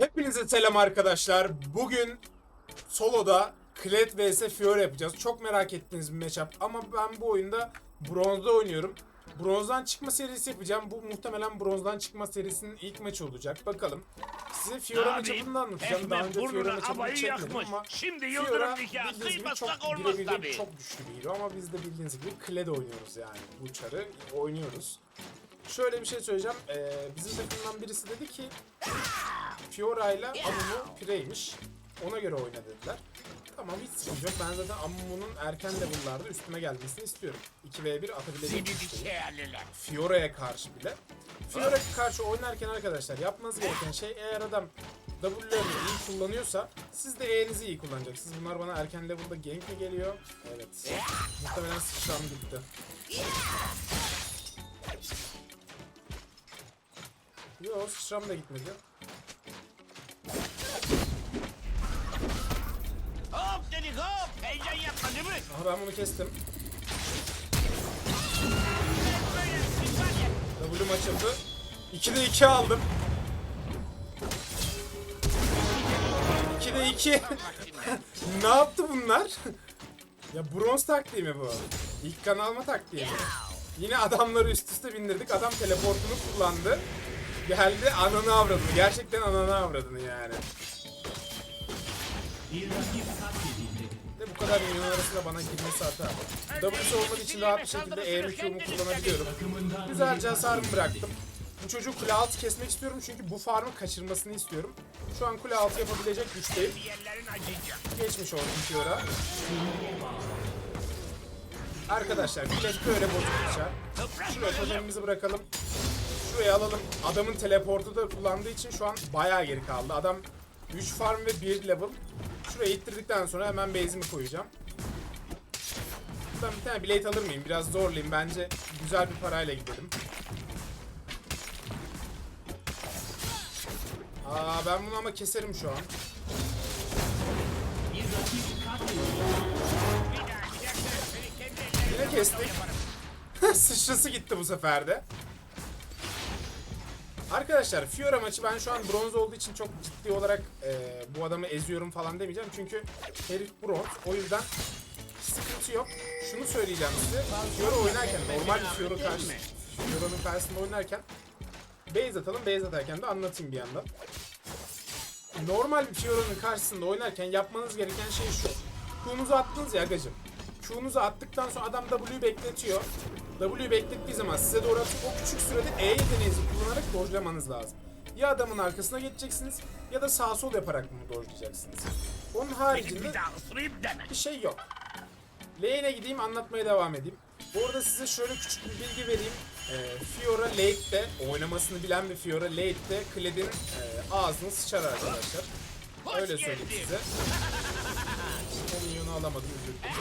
Hepinize selam arkadaşlar. Bugün soloda Kled vs Fiora yapacağız. Çok merak ettiğiniz bir matchup ama ben bu oyunda bronzda oynuyorum. Bronzdan çıkma serisi yapacağım. Bu muhtemelen bronzdan çıkma serisinin ilk maçı olacak. Bakalım. Size Fiora da anlatacağım. Daha Ehmet önce Fiora havayı çekmedim ama Şimdi Fiora bildiğiniz gibi çok tabii. çok güçlü bir hero ama biz de bildiğiniz gibi Kled oynuyoruz yani. Bu çarı oynuyoruz. Şöyle bir şey söyleyeceğim. Ee, bizim takımdan birisi dedi ki Fiora ile Amumu pireymiş. Ona göre oyna dediler. Tamam hiç sıkıntı yok. Ben zaten Amumu'nun erken level'larda üstüme gelmesini istiyorum. 2v1 atabileceğim şey. Fiora'ya karşı bile. Fiora'ya karşı oynarken arkadaşlar yapmanız gereken şey eğer adam W'lerini iyi kullanıyorsa siz de E'nizi iyi kullanacaksınız. Bunlar bana erken level'da gank mi geliyor? Evet. Muhtemelen sıçram gitti. Yo sıçram da gitmedi. Hop dedik hop. Heyecan yapma değil mi? Aha ben bunu kestim. W'm açıldı. 2'de 2 aldım. 2'de 2. ne yaptı bunlar? ya bronz taktiği mi bu? İlk kan alma taktiği mi? Yine adamları üst üste bindirdik. Adam teleportunu kullandı. Geldi ananı avradını. Gerçekten ananı avradını yani. Ve bu kadar milyon arasında bana girmesi hata. W'si olmadığı için rahat bir şekilde E Q'mu kullanabiliyorum. Güzelce hasarımı bıraktım. Bu çocuğu kule altı kesmek istiyorum çünkü bu farmı kaçırmasını istiyorum. Şu an kule altı yapabilecek güçteyim. Geçmiş olsun Fiora. Arkadaşlar bilet böyle bozuk uçar. Şuraya totemimizi bırakalım. Şuraya alalım. Adamın teleportu da kullandığı için şu an bayağı geri kaldı. Adam 3 farm ve 1 level. Şuraya ittirdikten sonra hemen base'imi koyacağım. Ben bir tane blade alır mıyım? Biraz zorlayayım. Bence güzel bir parayla gidelim. Aa ben bunu ama keserim şu an. Yine kestik. Sıçrası gitti bu sefer de. Arkadaşlar Fiora maçı ben şu an bronz olduğu için çok ciddi olarak e, bu adamı eziyorum falan demeyeceğim. Çünkü herif bronz. O yüzden sıkıntı yok. Şunu söyleyeceğim size. Fiora oynarken normal bir Fiora karşı Fiora'nın karşısında oynarken base atalım. Base atarken de anlatayım bir yandan. Normal bir Fiora'nın karşısında oynarken yapmanız gereken şey şu. Q'nuzu attınız ya agacım. Q'nuzu attıktan sonra adam W'yu bekletiyor. W'yu beklettiği zaman size doğru atıp o küçük sürede E yeteneğinizi kullanarak dojlamanız lazım. Ya adamın arkasına geçeceksiniz ya da sağ sol yaparak bunu dojlayacaksınız. Onun haricinde bir şey yok. Lane'e gideyim anlatmaya devam edeyim. Bu arada size şöyle küçük bir bilgi vereyim. Ee, Fiora late'de oynamasını bilen bir Fiora late'de Kled'in e, ağzını sıçar arkadaşlar. Öyle söyleyeyim size. O minyonu alamadım dilerim.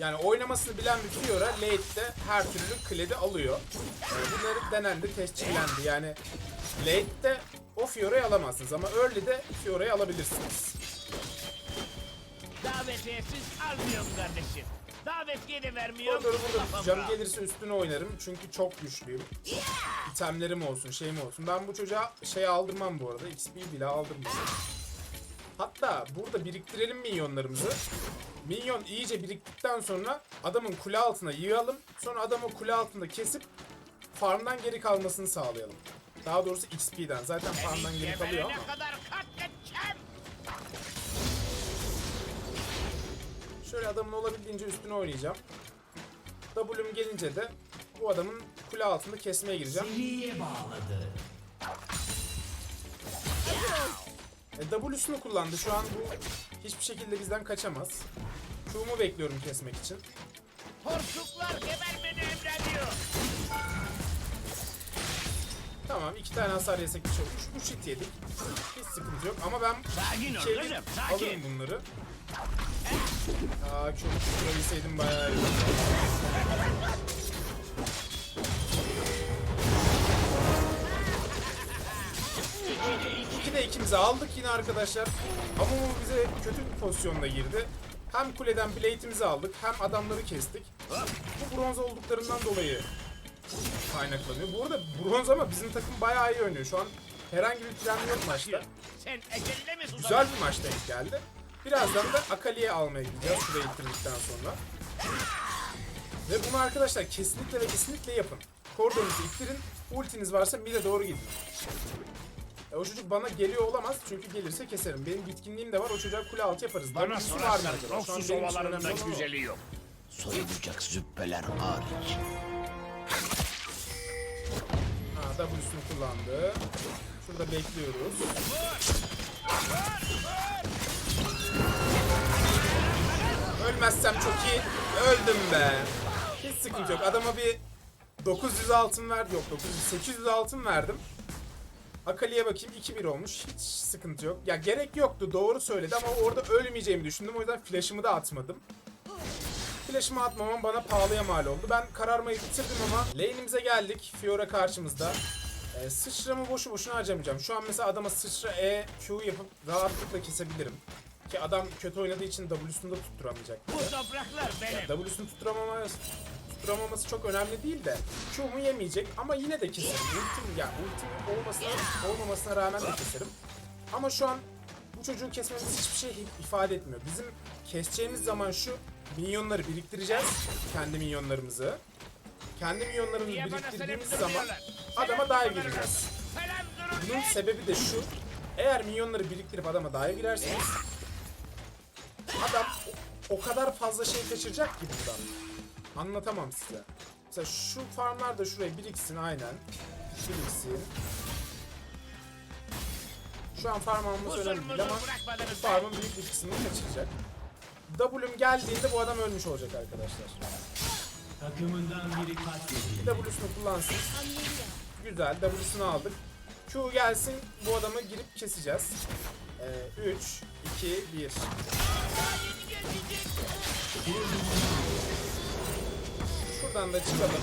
Yani oynamasını bilen bir Fiora late'de her türlü Kled'i alıyor. Bunları denendi, tescillendi. Yani late'de o Fiora'yı alamazsınız ama early'de Fiora'yı alabilirsiniz. Davetiyetsiz almıyorum kardeşim. Davetiye de vermiyorum. Koridoru burada tutacağım. Gelirse üstüne oynarım. Çünkü çok güçlüyüm. İtemlerim olsun, şeyim olsun. Ben bu çocuğa şey aldırmam bu arada. XP bile aldırmam. Hatta burada biriktirelim minyonlarımızı. Minyon iyice biriktikten sonra adamın kule altına yığalım. Sonra adamı kule altında kesip farmdan geri kalmasını sağlayalım. Daha doğrusu XP'den. Zaten farmdan geri kalıyor ama. Şöyle adamın olabildiğince üstüne oynayacağım. W'm gelince de bu adamın kule altında kesmeye gireceğim. E, W'sunu kullandı. Şu an bu hiçbir şekilde bizden kaçamaz. Q'mu bekliyorum kesmek için. Porsuklar gebermeni emrediyor. Tamam iki tane hasar yesek bir şey olur. 3 hit yedik. Hiç sıkıntı yok ama ben Sakin ol iki kızım, elin sakin. alırım bunları. Aa Q'mu tutturabilseydim bayağı iyi. İki de ikimizi aldık yine arkadaşlar. Ama bu bize kötü bir pozisyonda girdi. Hem kuleden blade'imizi aldık hem adamları kestik. Bu bronz olduklarından dolayı kaynaklanıyor. Bu arada bronz ama bizim takım bayağı iyi oynuyor. Şu an Herhangi bir plan yok maçta. Güzel bir maç denk geldi. Birazdan da Akali'ye almaya gideceğiz şurayı bitirdikten sonra. Ve bunu arkadaşlar kesinlikle ve kesinlikle yapın. Koridorunuzu ittirin. Ultiniz varsa mid'e doğru gidin. E, o çocuk bana geliyor olamaz çünkü gelirse keserim. Benim bitkinliğim de var o çocuğa kule altı yaparız. Bana W'su var mı sorarsan acaba? Şu an Roxus benim için ovalarından önemli olan o. güzeli yok. Soyulacak züppeler hariç. Ha W'sunu kullandı. Şurada bekliyoruz. Ölmezsem çok iyi. Öldüm be. Hiç sıkıntı yok. Adama bir 900 altın ver. Yok 900 800 altın verdim. Akali'ye bakayım 2-1 olmuş. Hiç sıkıntı yok. Ya gerek yoktu. Doğru söyledi ama orada ölmeyeceğimi düşündüm. O yüzden flash'ımı da atmadım. Flash'ımı atmamam bana pahalıya mal oldu. Ben kararmayı bitirdim ama lane'imize geldik. Fiora karşımızda. Ee, sıçramı boşu boşuna harcamayacağım. Şu an mesela adama sıçra E, Q yapıp rahatlıkla kesebilirim. Ki adam kötü oynadığı için W'sunu da tutturamayacak. Bu topraklar benim. W'sunu tutturamaması, tutturamaması çok önemli değil de Q'mu yemeyecek ama yine de keserim. Ultim ya ultim olmasına, olmamasına rağmen de keserim. Ama şu an bu çocuğu kesmemiz hiçbir şey ifade etmiyor. Bizim keseceğimiz zaman şu minyonları biriktireceğiz. Kendi minyonlarımızı. Kendi minyonlarımızı biriktirdiğimiz zaman adama durmuyorlar. gireceğiz. Bunun be. sebebi de şu. Eğer minyonları biriktirip adama dive girerseniz adam o, o kadar fazla şey kaçıracak ki buradan. Anlatamam size. Mesela şu farmlar da şuraya biriksin aynen. Biriksin. Şu an farm alması önemli değil ama farmın büyük bir kısmını kaçıracak. W'm geldiğinde bu adam ölmüş olacak arkadaşlar. Takımından biri katledildi. W'sunu kullansın. Güzel W'sunu aldık. Q gelsin bu adamı girip keseceğiz. Ee, 3, 2, 1. Şuradan da çıkalım.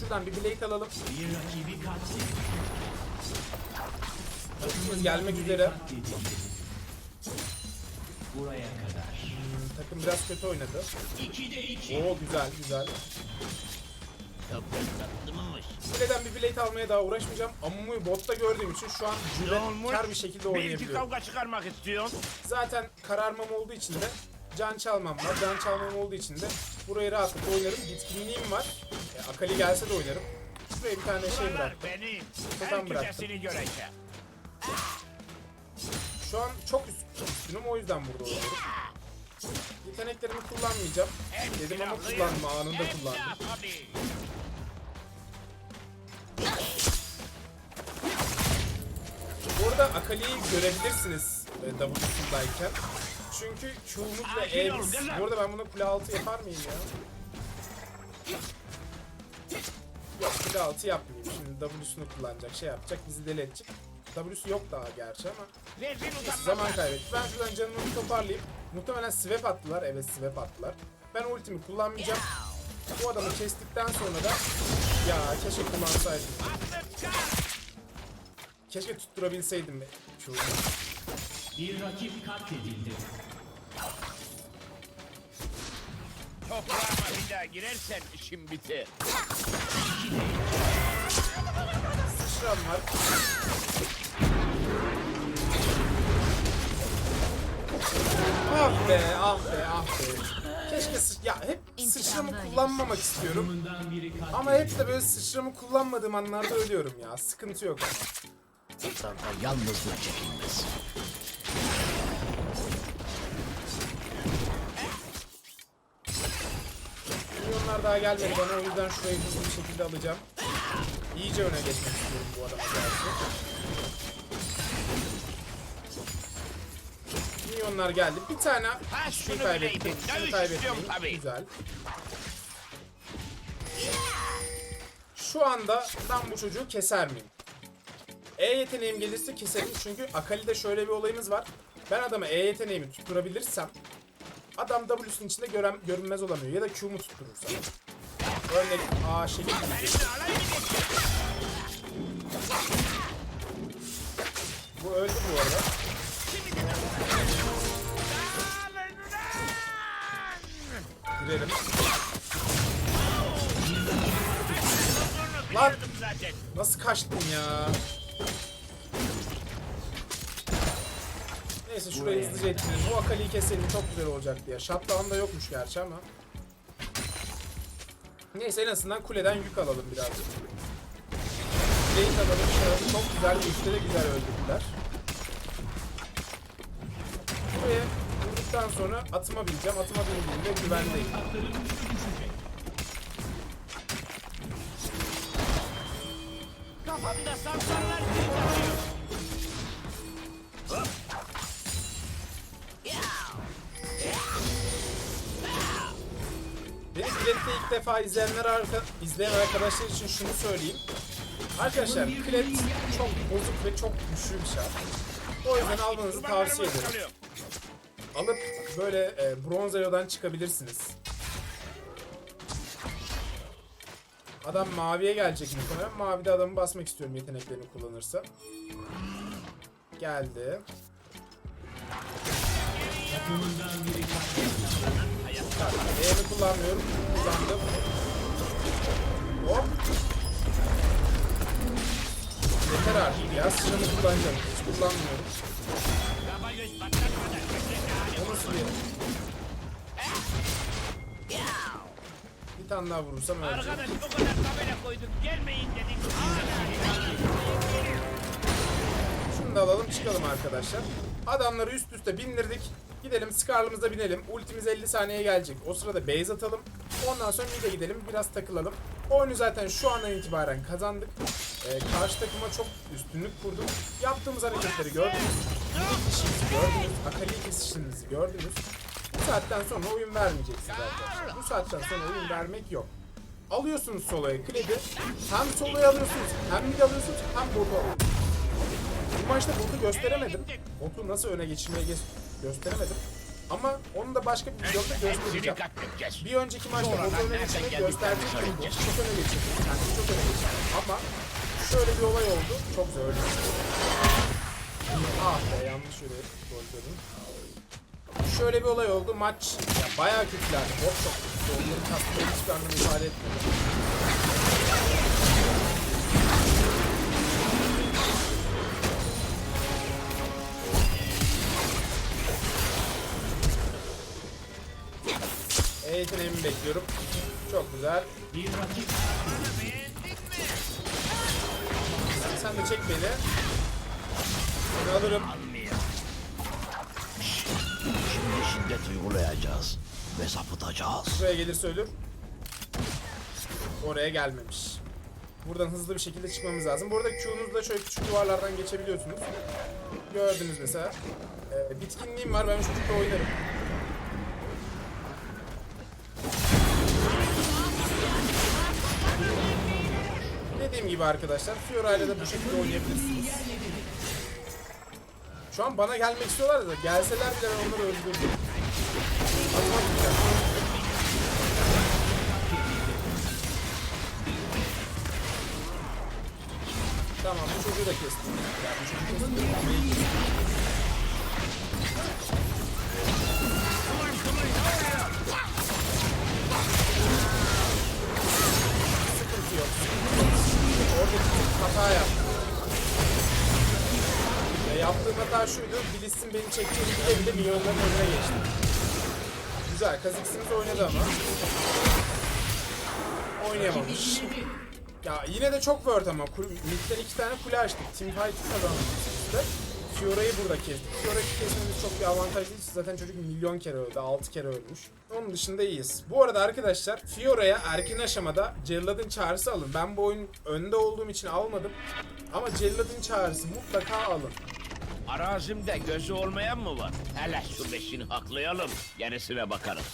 Şuradan bir blade alalım. Bir. Takımımız gelmek üzere. Buraya kadar. Takım biraz kötü oynadı. 2'de 2. Oo güzel güzel. Kuleden bir blade almaya daha uğraşmayacağım. Amumu'yu botta gördüğüm için şu an cüretkar bir şekilde oynayabiliyorum. kavga çıkarmak istiyorsun. Zaten kararmam olduğu için de can çalmam var. Can çalmam olduğu için de burayı rahatlıkla oynarım. Bitkinliğim var. E, Akali gelse de oynarım. Şuraya bir tane şey Buralar bırak. benim. Totem bıraktım. Şu an çok üst, üstünüm o yüzden burada oynuyorum. Yeteneklerimi kullanmayacağım. Dedim ama kullandım anında kullandım. Bu arada Akali'yi görebilirsiniz e, W'sundayken. Çünkü E'miz. kızım. Bu arada ben buna kule altı yapar mıyım ya? Yok kule altı yapmayayım. Şimdi W'sunu kullanacak, şey yapacak, bizi deli edecek. W'su yok daha gerçi ama zaman kaybettik. Ben şuradan canımı bir toparlayayım. Muhtemelen swap attılar. Evet swap attılar. Ben ultimi kullanmayacağım. Bu adamı kestikten sonra da ya keşke kullansaydım. Keşke tutturabilseydim Q'yu. Bir rakip katledildi. Toprağıma bir daha girersen işim biter. Sıçram var. Ah be, ah be, ah be. Keşke sı- ya hep sıçramı kullanmamak istiyorum. Biri katledildi. Ama hep de böyle sıçramı kullanmadığım anlarda ölüyorum ya. Sıkıntı yok. Sırtlarda yalnızlık çekilmez. Milyonlar daha gelmedi bana o yüzden şurayı hızlı bir şekilde alacağım. İyice öne geçmek istiyorum bu adama karşı. Milyonlar geldi. Bir tane şunu kaybettim. Şunu kaybettim. Güzel. Şu anda ben bu çocuğu keser miyim? E yeteneğim gelirse keserim çünkü Akali'de şöyle bir olayımız var. Ben adama E yeteneğimi tutturabilirsem adam W'sunun içinde gören, görünmez olamıyor ya da Q'mu tutturursam. Örnek A geçiyorsun? Bu öldü bu arada. Girelim. Lan nasıl kaçtın ya? Neyse şurayı hızlıca ettirelim. O Akali'yi keselim çok güzel olacaktı ya. Shutdown da yokmuş gerçi ama. Neyse en azından kuleden yük alalım birazcık. Kuleyi alalım. Şöyle çok güzel geçti de güzel öldürdüler. Buraya vurduktan sonra atıma bineceğim. Atıma bindiğimde güvendeyim. Kafamda sansarlar geliyor. Beni defa izleyenler arka, izleyen arkadaşlar için şunu söyleyeyim. Arkadaşlar Klet çok bozuk ve çok güçlü bir şart. O yüzden almanızı tavsiye ederim. Alıp böyle e, bronz elo'dan çıkabilirsiniz. Adam maviye gelecek muhtemelen. Mavide adamı basmak istiyorum yeteneklerini kullanırsa. Geldi. Takımından biri E'mi kullanmıyorum. Kullandım. Hop. Yeter artık ya. Sıçramı kullanacağım. Hiç kullanmıyorum. O nasıl bir... Bir tane daha vurursam öleceğim. Arkadaş o kadar tabela koyduk gelmeyin dedik. Şunu da alalım çıkalım arkadaşlar. Adamları üst üste bindirdik. Gidelim Scar'ımıza binelim. Ultimiz 50 saniye gelecek. O sırada base atalım. Ondan sonra mid'e gidelim. Biraz takılalım. Oyunu zaten şu andan itibaren kazandık. Ee, karşı takıma çok üstünlük kurduk. Yaptığımız hareketleri gördünüz. İşimizi gördünüz. Akali kesişimizi gördünüz. Bu saatten sonra oyun vermeyeceksiniz arkadaşlar. Bu saatten sonra oyun vermek yok. Alıyorsunuz soloya kledi. Hem soloya alıyorsunuz, hem mid alıyorsunuz, hem botu alıyorsunuz. Bu maçta botu gösteremedim. Botu nasıl öne geçirmeyi ge- gösteremedim. Ama onu da başka bir videomda göstereceğim. Bir önceki maçta botu öne geçirmeyi gösterecektim. Botu çok öne geçirdim. Kendimi çok öne geçirdim. Ama şöyle bir olay oldu. Çok öyle. Ah be yanlış yere gol dedim. Şöyle bir olay oldu. Maç ya bayağı kötülerdi. Bot çok kötü. Onların kastığı hiçbir anlam ifade etmedi. E yeteneğimi bekliyorum. Çok güzel. Bir rakip Sen de çek beni. Seni alırım. Şimdi şiddet uygulayacağız ve sapıtacağız. Buraya gelirse ölür. Oraya gelmemiş. Buradan hızlı bir şekilde çıkmamız lazım. Bu arada Q'nuzda şöyle küçük duvarlardan geçebiliyorsunuz. Gördünüz mesela. Ee, bitkinliğim var. Ben çocukla oynarım. Dediğim gibi arkadaşlar Fiora ile de bu şekilde oynayabilirsiniz. Şu an bana gelmek istiyorlar da gelseler bile ben onları güzel. Tamam bu çocuğu da kestim. Ya bu çocuğu kestim. Hata yaptım. Ya yaptığım hata şuydu. Bilis'in beni çektiğini bile bile milyonların önüne geçti. Güzel. Kazıksınız oynadı ama. Oynayamamış. Ya yine de çok word ama. Mid'den iki tane kule açtık. Kazandık işte. Fiora'yı burada kestik. Fiora'yı kesmemiz çok bir avantaj değil. Zaten çocuk milyon kere öldü. 6 kere ölmüş. Onun dışında iyiyiz. Bu arada arkadaşlar Fiora'ya erken aşamada Cellad'ın çağrısı alın. Ben bu oyun önde olduğum için almadım. Ama Cellad'ın çağrısı mutlaka alın. Arazimde gözü olmayan mı var? Hele şu beşini haklayalım. Gerisine bakarız.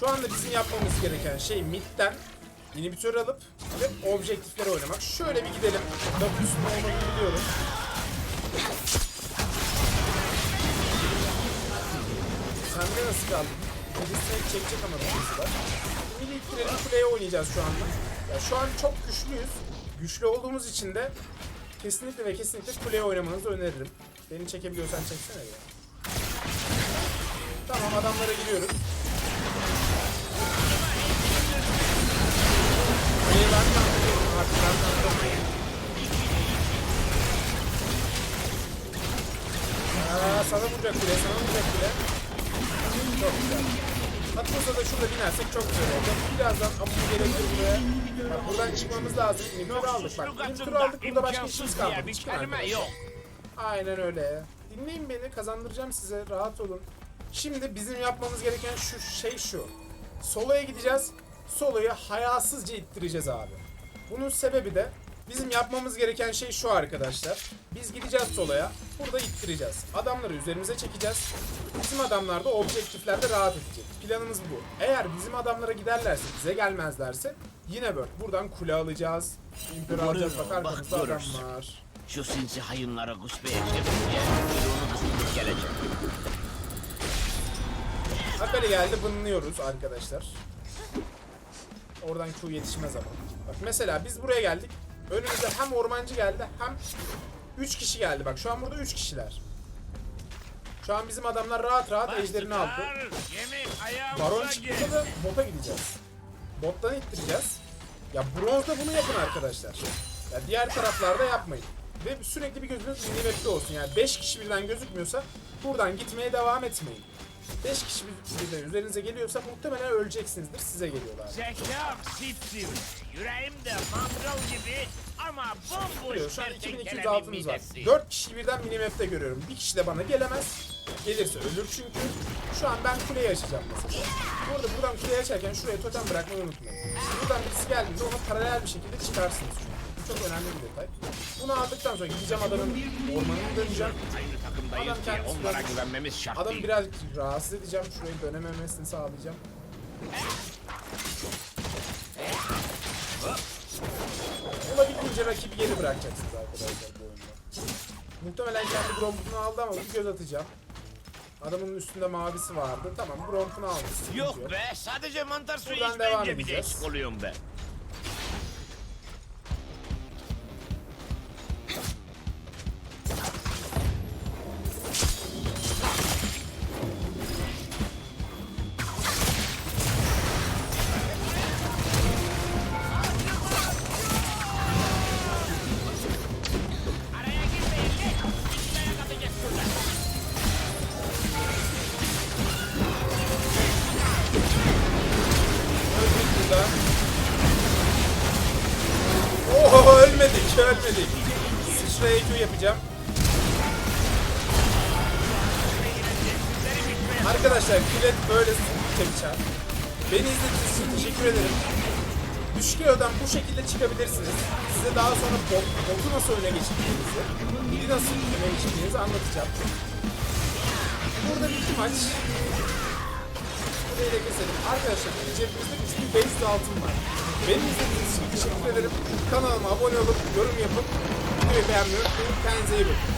Şu anda bizim yapmamız gereken şey midden inhibitör alıp ve objektifleri oynamak. Şöyle bir gidelim. W'sünün olmadığını biliyorum. Sende nasıl kaldı? Birisine çekecek ama birisi var. Milli ittirelim oynayacağız şu anda. Ya şu an çok güçlüyüz. Güçlü olduğumuz için de kesinlikle ve kesinlikle kuleye oynamanızı öneririm. Beni çekebiliyorsan çeksene ya. Tamam adamlara giriyoruz. Aa, sana bile, sana vuracak bile. Şurada binersek çok güzel. Birazdan amumu gelebilir buraya. Buradan çıkmamız lazım. İnhibitör aldık bak. İnhibitör aldık burada başka işimiz kalmadı. Çıkın arkadaşlar. Aynen öyle. Dinleyin beni kazandıracağım size rahat olun. Şimdi bizim yapmamız gereken şu şey şu. Solo'ya gideceğiz. Solo'yu hayasızca ittireceğiz abi. Bunun sebebi de bizim yapmamız gereken şey şu arkadaşlar. Biz gideceğiz Solo'ya. Burada ittireceğiz. Adamları üzerimize çekeceğiz. Bizim adamlar da objektiflerde rahat edecek. Planımız bu. Eğer bizim adamlara giderlerse, bize gelmezlerse yine böyle. Buradan kule alacağız. İmpör alacağız. Bak adam var. Şu sinsi hayınları kusbeye çevirince kısılıp gelecek. Akali geldi bınlıyoruz arkadaşlar. Oradan Q yetişmez ama. Bak mesela biz buraya geldik. Önümüzde hem ormancı geldi hem 3 kişi geldi. Bak şu an burada 3 kişiler. Şu an bizim adamlar rahat rahat ejderini aldı. Baron çıktı da bota gideceğiz. Bottan ittireceğiz. Ya bronzda bunu yapın arkadaşlar. Ya diğer taraflarda yapmayın. Ve sürekli bir gözünüz minimap'te olsun. Yani 5 kişi birden gözükmüyorsa buradan gitmeye devam etmeyin. 5 kişi bir- birden üzerinize geliyorsa muhtemelen öleceksinizdir. Size geliyorlar. Zekam sipsivri. Yüreğimde mangal gibi ama bomboş. Şu an kertenkelenin 2200 altımız var. midesi. 4 kişi birden minimap'te görüyorum. Bir kişi de bana gelemez. Gelirse ölür çünkü. Şu an ben kuleyi açacağım mesela. Bu arada buradan kuleyi açarken şuraya totem bırakmayı unutmayın. Buradan birisi geldiğinde ona paralel bir şekilde çıkarsınız çünkü. Çok önemli bir detay. Bunu aldıktan sonra gideceğim adamın ormanını döneceğim. Aynı takımdayız Adam kendisi onlara biraz- güvenmemiz şart Adamı değil. birazcık rahatsız edeceğim. Şurayı dönememesini sağlayacağım. Olabildiğince rakibi geri bırakacaksınız arkadaşlar bu oyunda. Muhtemelen kendi Gromp'unu aldı ama bir göz atacağım. Adamın üstünde mavisi vardı. Tamam Gromp'unu aldı. Yok be sadece mantar suyu Buradan devam içmeyince bir edeceğiz. değişik oluyorum ben. Ölmedik ölmedik. Sıçraya yapacağım. Arkadaşlar kilet böyle sıkıntı Beni izlediğiniz için teşekkür ederim. Düşük elo'dan bu şekilde çıkabilirsiniz. Size daha sonra bot, botu nasıl öne geçirdiğinizi, biri nasıl öne geçirdiğinizi anlatacağım. Burada bir maç. Da keselim. Arkadaşlar cebimizde 3500 altın var. Beni izlediğiniz için teşekkür ederim. Kanalıma abone olup yorum yapıp videoyu beğenmeyi unutmayın. Kendinize iyi bakın.